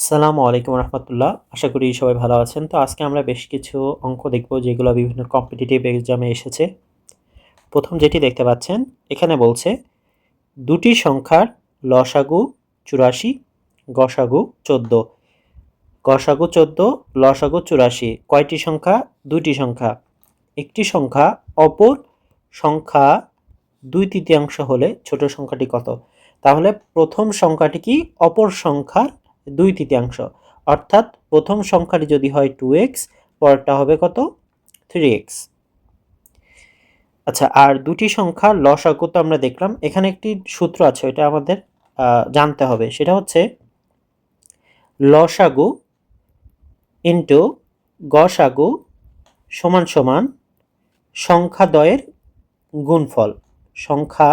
আসসালামু আলাইকুম রহমতুল্লাহ। আশা করি সবাই ভালো আছেন। তো আজকে আমরা বেশ কিছু অঙ্ক দেখব যেগুলো বিভিন্ন কম্পিটিটিভ এক্সামে এসেছে। প্রথম যেটি দেখতে পাচ্ছেন, এখানে বলছে, দুটি সংখ্যার লসাগু চুরাশি, গসাগু চোদ্দ। গসাগু চোদ্দ, লসাগু চুরাশি। কয়টি সংখ্যা? দুটি সংখ্যা। একটি সংখ্যা অপর সংখ্যা দুই তৃতীয়াংশ হলে ছোট সংখ্যাটি কত? তাহলে প্রথম সংখ্যাটি কি? অপর সংখ্যার দুই তৃতীয়াংশ। অর্থাৎ প্রথম সংখ্যাটি যদি হয় টু এক্স পরেরটা হবে কত? থ্রি এক্স আচ্ছা আর দুটি সংখ্যার লসাগু তো আমরা দেখলাম। এখানে একটি সূত্র আছে, এটা আমাদের জানতে হবে। সেটা হচ্ছে লসাগু ইন্টু গসাগু সমান সমান সংখ্যা দয়ের গুণফল। সংখ্যা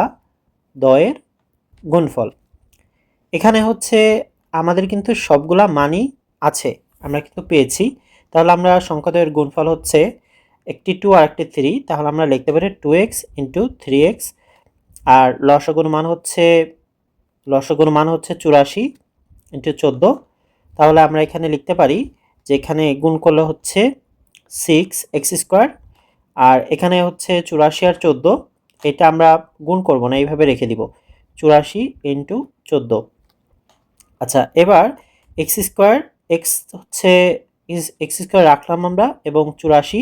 দয়ের গুণফল। এখানে হচ্ছে আমাদের কিন্তু সবগুলা মানই আছে, আমরা কিন্তু পেয়েছি। তাহলে আমরা সংখ্যাদয়ের গুণফল হচ্ছে একটি টু আর একটি থ্রি তাহলে আমরা লিখতে পারি two X into three X আর লসগুণ মান হচ্ছে, লসগুণ মান হচ্ছে চুরাশি ইন্টু চোদ্দ। তাহলে আমরা এখানে লিখতে পারি যে এখানে গুণ করলে হচ্ছে সিক্স এক্স স্কোয়ার আর এখানে হচ্ছে চুরাশি আর চোদ্দ, এটা আমরা গুণ করব না, এইভাবে রেখে দিব। চুরাশি ইন্টু চোদ্দ। আচ্ছা এবার এক্স স্কোয়ার এক্স হচ্ছে এক্স স্কোয়ার রাখলাম আমরা, এবং চুরাশি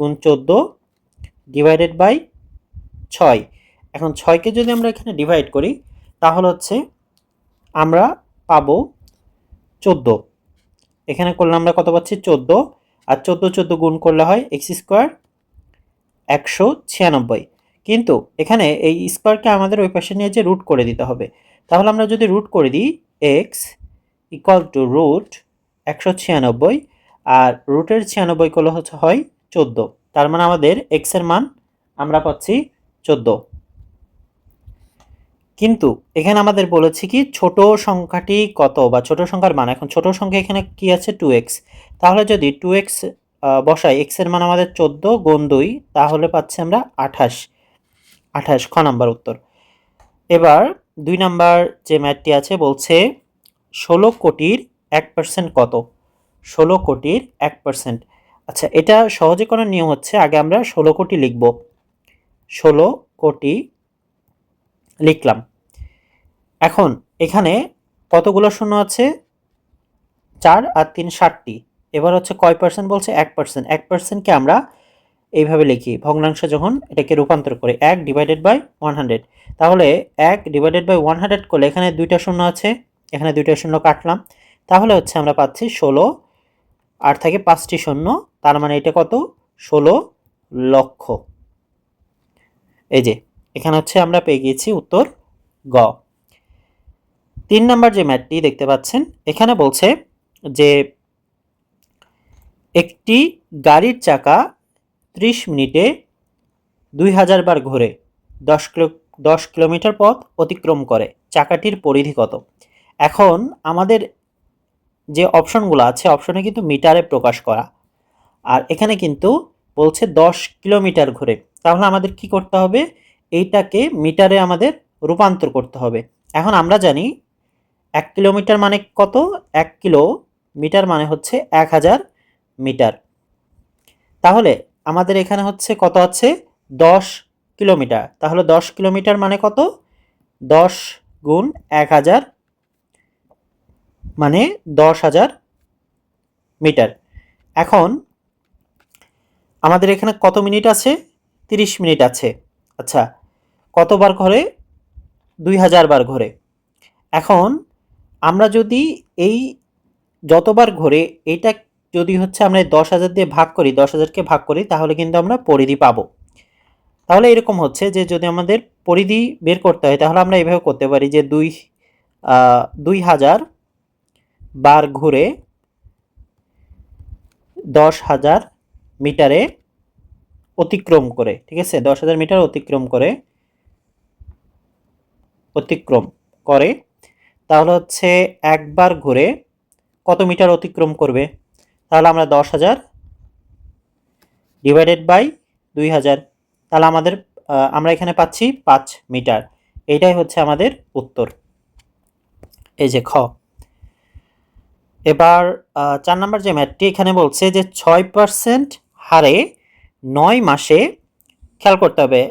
গুণ চোদ্দ ডিভাইডেড বাই ছয়। এখন ছয়কে যদি আমরা এখানে ডিভাইড করি, তাহলে হচ্ছে আমরা পাবো চোদ্দ। এখানে করলে আমরা কত পাচ্ছি? চোদ্দ। আর চোদ্দ চোদ্দ গুণ করলে হয় এক্স স্কোয়ার একশো ছিয়ানব্বই। কিন্তু এখানে এই স্কোয়ারকে আমাদের ওই পাশে নিয়ে যে রুট করে দিতে হবে। তাহলে আমরা যদি রুট করে দিই এক্স ইকুয়াল টু রুট একশো ছিয়ানব্বই আর রুটের ছিয়ানব্বই করলে হচ্ছে হয় চোদ্দ। তার মানে আমাদের এক্সের মান আমরা পাচ্ছি চোদ্দ। কিন্তু এখানে আমাদের বলেছি কি, ছোট সংখ্যাটি কত বা ছোট সংখ্যার মান? এখন ছোট সংখ্যা এখানে কি আছে? টু এক্স তাহলে যদি টু এক্স বসাই এক্সের মান আমাদের চোদ্দ গুণ দুই, তাহলে পাচ্ছি আমরা আঠাশ। আঠাশ, খ নাম্বার উত্তর। এবার দুই নাম্বার যে ম্যাথটি আছে বলছে ষোলো কোটির এক পার্সেন্ট কত? ষোলো কোটির এক পার্সেন্ট আচ্ছা এটা সহজে করার নিয়ম হচ্ছে, আগে আমরা ষোলো কোটি লিখব। ষোলো কোটি লিখলাম। এখন এখানে কতগুলো শূন্য আছে? চার আর তিন ষাটটি। এবার হচ্ছে কয় পার্সেন্ট বলছে? এক পার্সেন্ট এক পার্সেন্টকে আমরা এইভাবে লিখি। ভগ্নাংশ যখন এটাকে রূপান্তর করে, এক ডিভাইডেড বাই ওয়ান হান্ড্রেড তাহলে এক ডিভাইডেড বাই ওয়ান হান্ড্রেড করলে এখানে দুইটা শূন্য আছে, এখানে দুইটা শূন্য কাটলাম। তাহলে হচ্ছে আমরা পাচ্ছি ষোলো, আর থাকে পাঁচটি শূন্য, তার মানে এটা কত? ষোলো লক্ষ। এই যে, এখানে হচ্ছে আমরা পেয়ে গিয়েছি উত্তর গ। তিন নাম্বার যে ম্যাটটি দেখতে পাচ্ছেন, এখানে বলছে যে একটি গাড়ির চাকা ত্রিশ মিনিটে দুই হাজার বার ঘোরে, দশ কিলো, দশ কিলোমিটার পথ অতিক্রম করে, চাকাটির পরিধি কত? এখন আমাদের যে অপশনগুলো আছে, অপশনে কিন্তু মিটারে প্রকাশ করা। আর এখানে কিন্তু বলছে দশ কিলোমিটার ঘুরে। তাহলে আমাদের কি করতে হবে? এইটাকে মিটারে আমাদের রূপান্তর করতে হবে। এখন আমরা জানি এক কিলোমিটার মানে কত? এক কিলো মিটার মানে হচ্ছে এক হাজার মিটার। তাহলে আমাদের এখানে হচ্ছে কত আছে? দশ কিলোমিটার। তাহলে দশ কিলোমিটার মানে কত? দশ গুণ এক হাজার মানে দশ হাজার মিটার। এখন আমাদের এখানে কত মিনিট আছে? তিরিশ মিনিট আছে। আচ্ছা কতবার ঘরে? দুই হাজার বার ঘরে। এখন আমরা যদি এই যতবার ঘরে এইটা যদি হচ্ছে আমরা দশ হাজার দিয়ে ভাগ করি, দশ হাজারকে ভাগ করি, তাহলে কিন্তু আমরা পরিধি পাবো। তাহলে এরকম হচ্ছে যে যদি আমাদের পরিধি বের করতে হয়, তাহলে আমরা এভাবে করতে পারি যে দুই দুই হাজার বার ঘুরে দশ হাজার মিটারে অতিক্রম করে, ঠিক আছে? দশ হাজার মিটার অতিক্রম করে অতিক্রম করে, তাহলে হচ্ছে একবার ঘুরে কত মিটার অতিক্রম করবে? তাহলে আমরা দশ হাজার ডিভাইডেড বাই দুই হাজার। তাহলে আমাদের আমরা এখানে পাচ্ছি পাঁচ মিটার। এইটাই হচ্ছে আমাদের উত্তর। এই যে খ। এবার চার নম্বর যে ম্যাথটি এখানে বলছে যে ছয় পার্সেন্ট হারে নয় মাসে খেয়াল করতে হবে,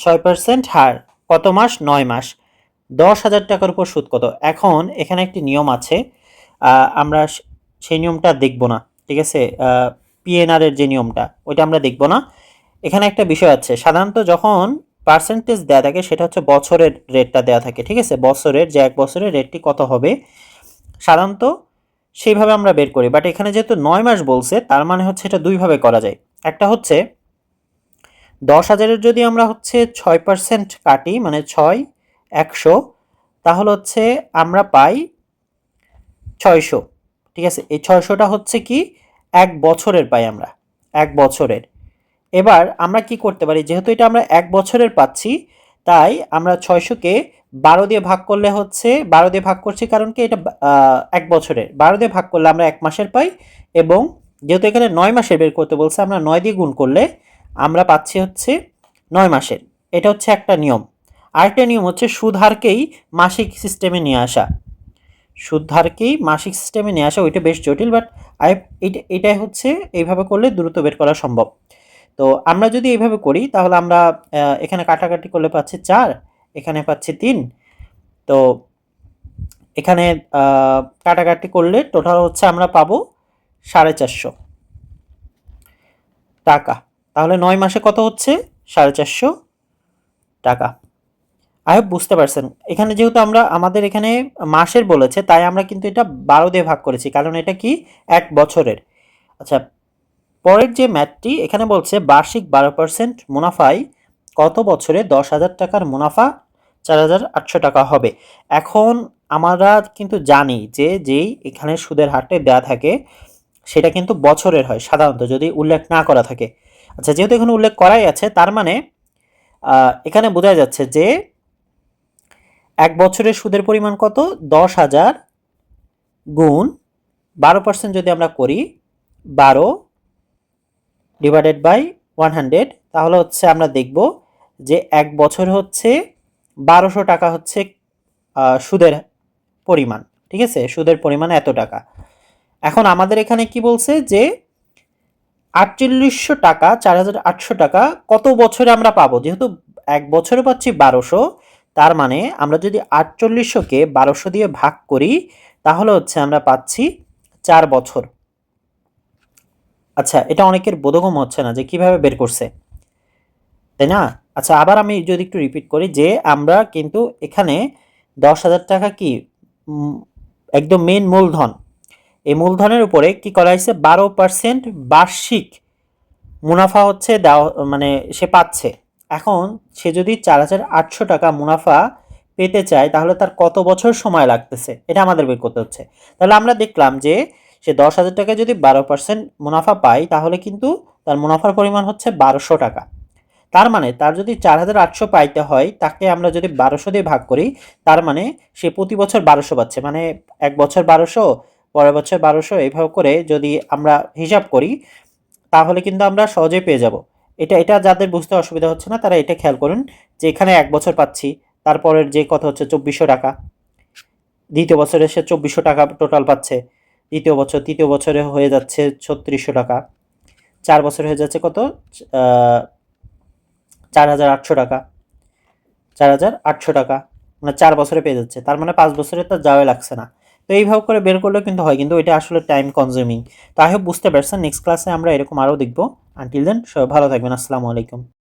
ছয় পার্সেন্ট হার কত মাস? নয় মাস। দশ হাজার টাকার উপর সুদ কত? এখন এখানে একটি নিয়ম আছে আমরা সেই নিয়মটা দেখব না। ঠিক আছে? পিএনআর এর যে নিয়মটা, ওইটা আমরা দেখব না। এখানে একটা বিষয় আছে, সাধারণত যখন পার্সেন্টেজ দেওয়া থাকে, সেটা হচ্ছে বছরের রেটটা দেওয়া থাকে, ঠিক আছে? বছরের, যে এক বছরের রেটটি কত হবে? সাধারণত সেইভাবে আমরা বের করি বাট এখানে যেহেতু নয় মাস বলছে, তার মানে হচ্ছে এটা দুইভাবে করা যায়। একটা হচ্ছে, দশ হাজারের যদি আমরা হচ্ছে ছয় পার্সেন্ট কাটি মানে ছয়, একশো, তাহলে হচ্ছে আমরা পাই ছয়শো। ঠিক আছে? এই ছয়শোটা হচ্ছে কি? এক বছরের পাই আমরা। এক বছরের। এবার আমরা কি করতে পারি? যেহেতু এটা আমরা এক বছরের পাচ্ছি, তাই আমরা ছয়শোকে বারো দিয়ে ভাগ করলে হচ্ছে, বারো দিয়ে ভাগ করছি কারণ কি? এটা এক বছরের। বারো দিয়ে ভাগ করলে আমরা এক মাসের পাই এবং যেহেতু এখানে নয় মাসের বের করতে বলছে, আমরা নয় দিয়ে গুণ করলে আমরা পাচ্ছি হচ্ছে নয় মাসের। এটা হচ্ছে একটা নিয়ম। আরেকটা নিয়ম হচ্ছে সুদ হারকেই মাসিক সিস্টেমে নিয়ে আসা। সুদ হারকেই মাসিক সিস্টেমে নিয়ে আসা, ওইটা বেশ জটিল বাট আই এটা, এটাই হচ্ছে এইভাবে করলে দ্রুত বের করা সম্ভব। তো আমরা যদি এইভাবে করি, তাহলে আমরা এখানে কাটাকাটি করলে পাচ্ছি চার, এখানে পাচ্ছি তিন। তো এখানে কাটাকাটি করলে টোটাল হচ্ছে আমরা পাবো সাড়ে চারশো টাকা। তাহলে নয় মাসে কত হচ্ছে? সাড়ে চারশো টাকা। আই হোপ বুঝতে পারছেন। এখানে যেহেতু আমরা আমাদের এখানে মাসের বলেছে, তাই আমরা কিন্তু এটা বারো দিয়ে ভাগ করেছি, কারণ এটা কি? এক বছরের। আচ্ছা পরের যে ম্যাথটি এখানে বলছে বার্ষিক বারো পার্সেন্ট মুনাফায় কত বছরে দশ হাজার টাকার মুনাফা? চার হাজার আটশো টাকা হবে। এখন আমরা কিন্তু জানি যে যেই এখানে সুদের হারটা দেওয়া থাকে, সেটা কিন্তু বছরের হয় সাধারণত, যদি উল্লেখ না করা থাকে। আচ্ছা যেহেতু এখানে উল্লেখ করাই আছে, তার মানে এখানে বোঝা যাচ্ছে যে এক বছরের সুদের পরিমাণ কত? দশ হাজার গুণ বারো পার্সেন্ট যদি আমরা করি, বারো ডিভাইডেড বাই ওয়ান হান্ড্রেড, তাহলে হচ্ছে আমরা দেখব যে এক বছর হচ্ছে বারোশো টাকা হচ্ছে সুদের পরিমাণ। ঠিক আছে? সুদের পরিমাণ এত টাকা। এখন আমাদের এখানে কি বলছে যে আটচল্লিশশো টাকা, চার হাজার আটশো টাকা কত বছরে আমরা পাবো? যেহেতু এক বছরে পাচ্ছি বারোশো তার মানে আমরা যদি আটচল্লিশশোকে বারোশো দিয়ে ভাগ করি, তাহলে হচ্ছে আমরা পাচ্ছি চার বছর। আচ্ছা এটা অনেকের বোধগম্য হচ্ছে না যে কীভাবে বের করছে। তাই না? আচ্ছা আবার আমি যদি একটু রিপিট করি যে আমরা কিন্তু এখানে দশ হাজার টাকা কি একদম মেন মূলধন। এই মূলধনের উপরে কি করা হয়েছে? বারো পার্সেন্ট বার্ষিক মুনাফা হচ্ছে দেওয়া মানে সে পাচ্ছে। এখন সে যদি চার হাজার আটশো টাকা মুনাফা পেতে চায়, তাহলে তার কত বছর সময় লাগতেছে? এটা আমাদের বের করতে হচ্ছে। তাহলে আমরা দেখলাম যে সে দশ হাজার টাকা যদি বারো পার্সেন্ট মুনাফা পায়, তাহলে কিন্তু তার মুনাফার পরিমাণ হচ্ছে বারোশো টাকা। তার মানে তার যদি চার হাজার আটশো পাইতে হয়, তাকে আমরা যদি বারোশো দিয়ে ভাগ করি, তার মানে সে প্রতি বছর বারোশো পাচ্ছে। মানে এক বছর বারোশো, পরের বছর বারোশো, এইভাবে করে যদি আমরা হিসাব করি, তাহলে কিন্তু আমরা সহজেই পেয়ে যাব। এটা এটা যাদের বুঝতে অসুবিধা হচ্ছে না, তারা এটা খেয়াল করুন যে এখানে এক বছর পাচ্ছি, তারপরের যে কথা হচ্ছে চব্বিশশো টাকা। দ্বিতীয় বছরে সে চব্বিশশো টাকা টোটাল পাচ্ছে, দ্বিতীয় বছর, তৃতীয় বছরে হয়ে যাচ্ছে ছত্রিশশো টাকা। চার বছর হয়ে যাচ্ছে কত? চার হাজার আটশো টাকা। চার হাজার আটশো টাকা মানে চার বছরে পেয়ে যাচ্ছে। তার মানে পাঁচ বছরে তার যাওয়া লাগছে না। তো এইভাবে করে বের করলেও কিন্তু হয়, কিন্তু এটা আসলে টাইম কনজিউমিং তাই হোক বুঝতে পারছেন নেক্সট ক্লাসে আমরা এরকম আরও দেখব। আনটিল দেন সবাই ভালো থাকবেন আসসালামু আলাইকুম।